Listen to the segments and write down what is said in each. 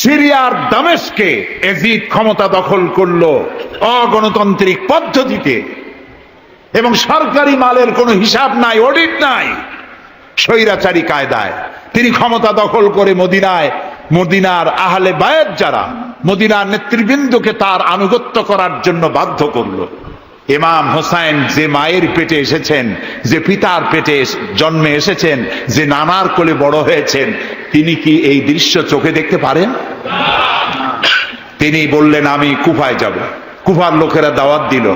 সিরিয়ার দামেশকে এজিদ ক্ষমতা দখল করল অগণতান্ত্রিক পদ্ধতিতে। এবং সরকারি মালের কোনো হিসাব নাই, অডিট নাই। স্বৈরাচারী কায়দায় তিনি ক্ষমতা দখল করে মদিনায়, মদিনার আহলে বায়াত যারা, মদিনার নেতৃবৃন্দকে তার আনুগত্য করার জন্য বাধ্য করল। ইমাম হোসাইন যে মায়ের পেটে এসেছেন, যে পিতার পেটে জন্মে এসেছেন, যে নানার কোলে বড় হয়েছেন, তিনি কি এই দৃশ্য চোখে দেখতে পারেন? তিনি বললেন, আমি কুফায় যাব। কুফার লোকেরা দাওয়াত দিল।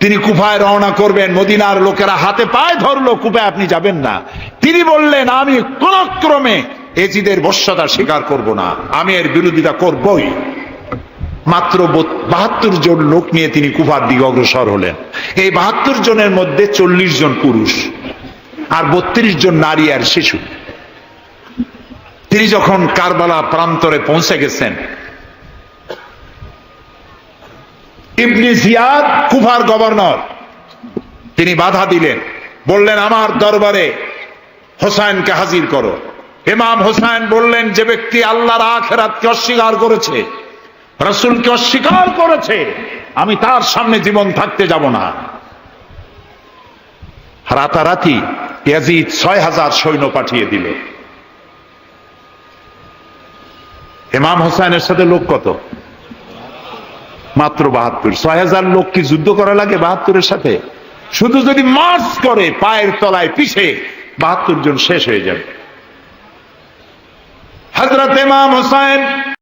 তিনি কুফায় রওনা করবেন, মদিনার লোকেরা হাতে পায়ে ধরলো, কুফায় আপনি যাবেন না। তিনি বললেন, আমি কোন ক্রমে এজিদের বর্ষতা স্বীকার করব না। আমি এর বিরোধিতা করবই। মাত্র বাহাত্তর জন লোক নিয়ে তিনি কুফার দিকে অগ্রসর হলেন। এই বাহাত্তর জনের মধ্যে চল্লিশ জন পুরুষ আর বত্রিশ জন নারী আর শিশু। তিনি যখন কারবালা প্রান্তরে পৌঁছে গেছেন, ইবনি জিয়াদ কুফার গভর্নর, তিনি বাধা দিলেন, বললেন, আমার দরবারে হোসাইনকে হাজির করো। ইমাম হোসাইন বললেন, যে ব্যক্তি আল্লাহর আখেরাতকে অস্বীকার করেছে রসুলকে অস্বীকার করেছে, আমি তার সামনে জীবন থাকতে যাব না। রাতারাতি ইয়াজিদ ছয় হাজার সৈন্য পাঠিয়ে দিল। ইমাম হোসাইনের সাথে লোক কত? মাত্র বাহাত্তর। ছয় হাজার লোক কি যুদ্ধ করা লাগে বাহাত্তরের সাথে? শুধু যদি মার্চ করে পায়ের তলায় পিছে বাহাত্তর জন শেষ হয়ে যাবে। হজরত ইমাম হোসাইন